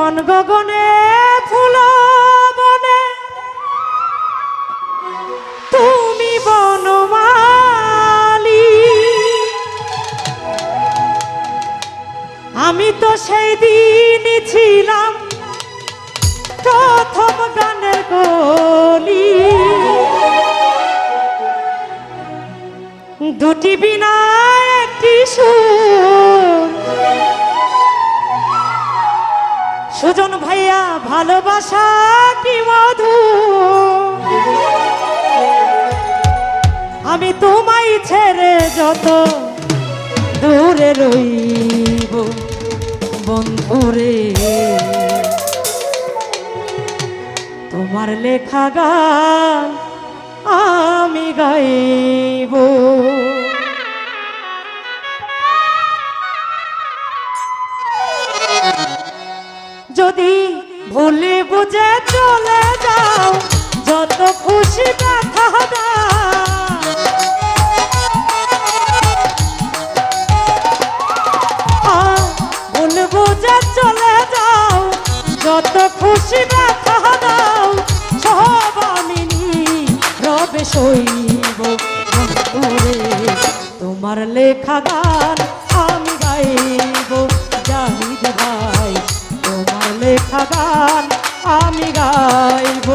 মন গগনে, ফুল বনে। তুমি বনমালি। আমি তো সেই দিনই ছিলাম প্রথম গানের গলি। দুটি বিনা একটি সুর। সুজন ভাইয়া ভালোবাসা কি মধু? আমি তোমায় ছেড়ে যত দূরে রইব, বন্ধুরে। তোমার লেখা গান আমি গাইব। তোমার লেখা গান আমি গাইব জাহিদ ভাই। তোমার লেখা গান আমি গাইব।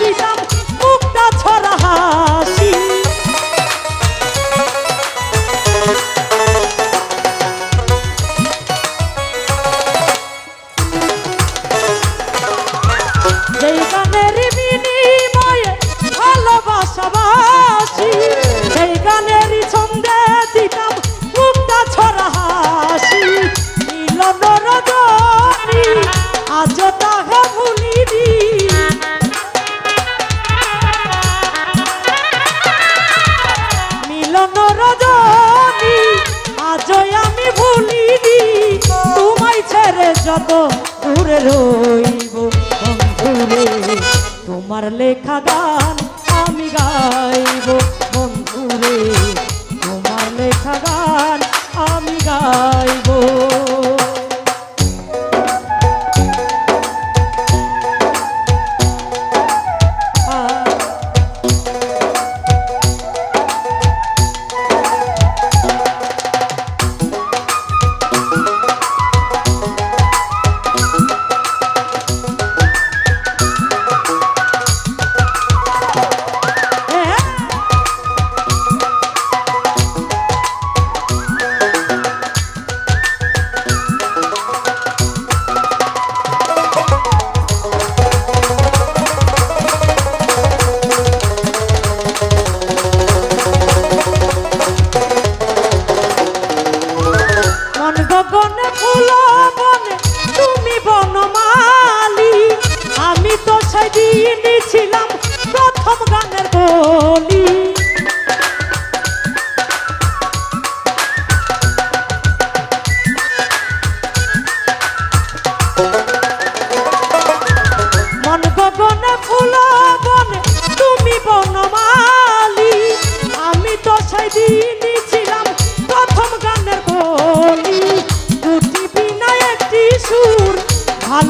দিলাম মুক্তা ছড়া হাসি। যেই গানের বিনিময়ে ভালোবাসাবাসি সেই গানের ছন্দে দিতাম আজ তাহে যত দূরে রইব, বন্ধুরে, তোমার লেখা গান আমি গাইব, বন্ধুরে, তোমার লেখা গান আমি গাইব।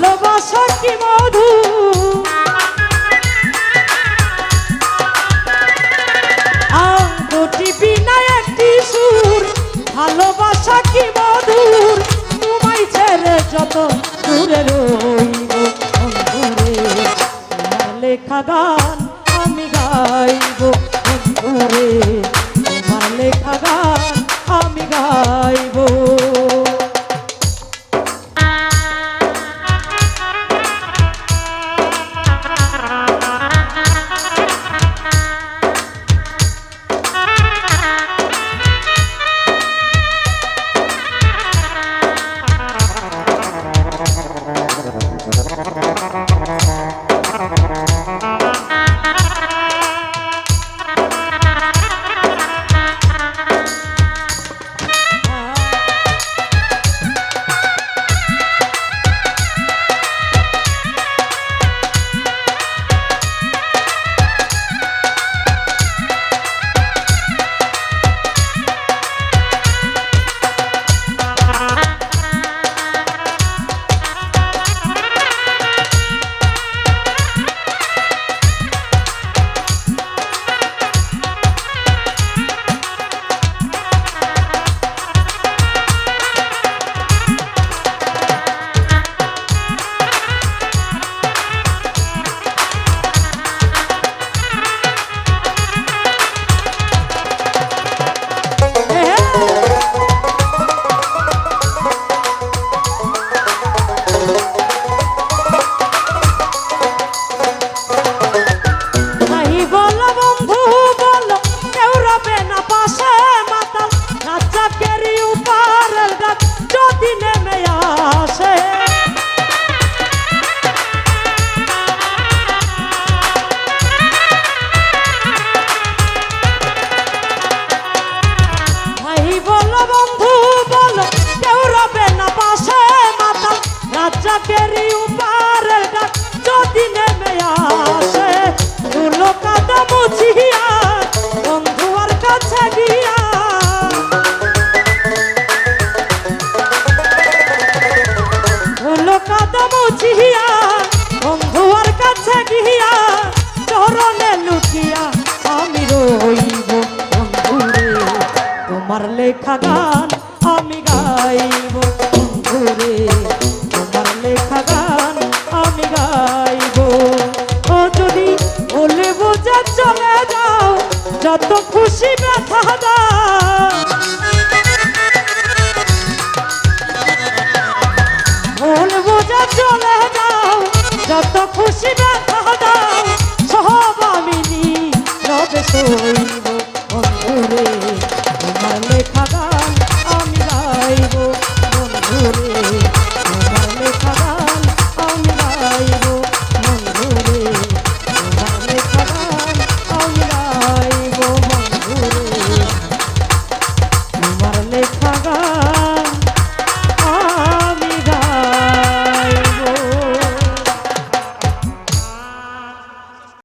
ভালোবাসা কি মধু? দুটি বিনা একটি সুর, ভালোবাসা কি মধুর? তোমায় ছেড়ে যত দূরে রইব আমি গাইব। লেখা গান আমি গাইব। বন্ধুরে, তোমার লেখা গান আমি গাইব। ও যদি বলে বোঝা চলে যাও, যত খুশি ব্যথা দাও। ভুল বোঝা চলে যাও, যত খুশি ব্যথা দাও। সব আমি নি রবে